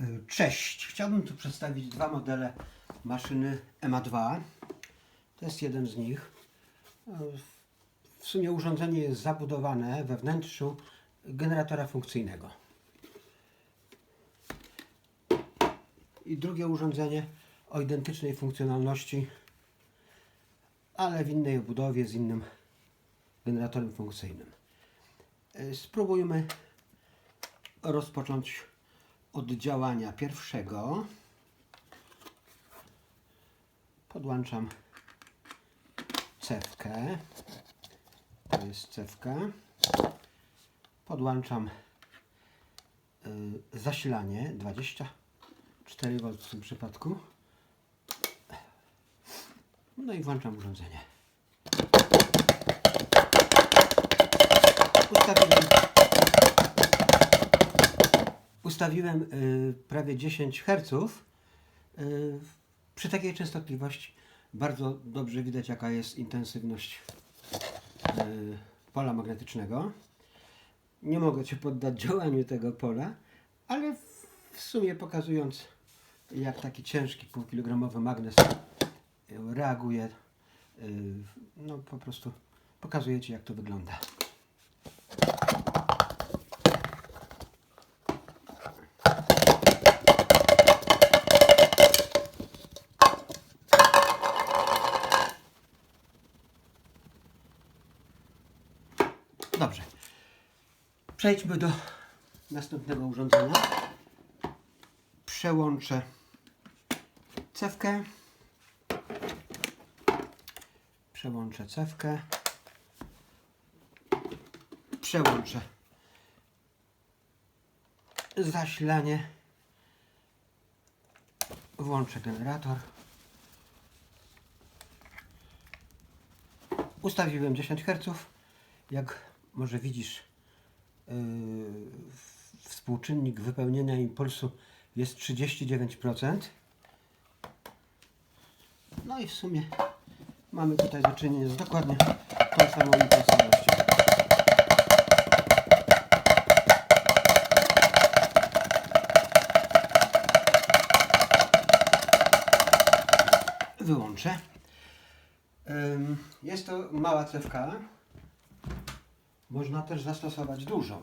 Y, Cześć. Chciałbym tu przedstawić dwa modele maszyny EMA2. To jest jeden z nich. Y, W sumie urządzenie jest zabudowane we wnętrzu generatora funkcyjnego. I drugie urządzenie o identycznej funkcjonalności, ale w innej obudowie z innym generatorem funkcyjnym. Y, Spróbujmy rozpocząć od działania pierwszego. Podłączam cewkę. To jest cewka. Podłączam y, zasilanie 24V w tym przypadku. No i włączam urządzenie. Ustawiłem y, prawie 10 Hz. Y, przy takiej częstotliwości bardzo dobrze widać, jaka jest intensywność y, pola magnetycznego. Nie mogę Cię poddać działaniu tego pola, ale w, sumie pokazując, jak taki ciężki półkilogramowy magnes reaguje, no po prostu pokazuję Ci, jak to wygląda. Dobrze. Przejdźmy do następnego urządzenia. Przełączę cewkę. Przełączę cewkę. Przełączę zasilanie. Włączę generator. Ustawiłem 10 Hz. Jak może widzisz, yy, współczynnik wypełnienia impulsu jest 39%. No i w sumie mamy tutaj do czynienia z dokładnie tą samą intensywnością. Wyłączę. Jest to mała cewka. Można też zastosować dużą.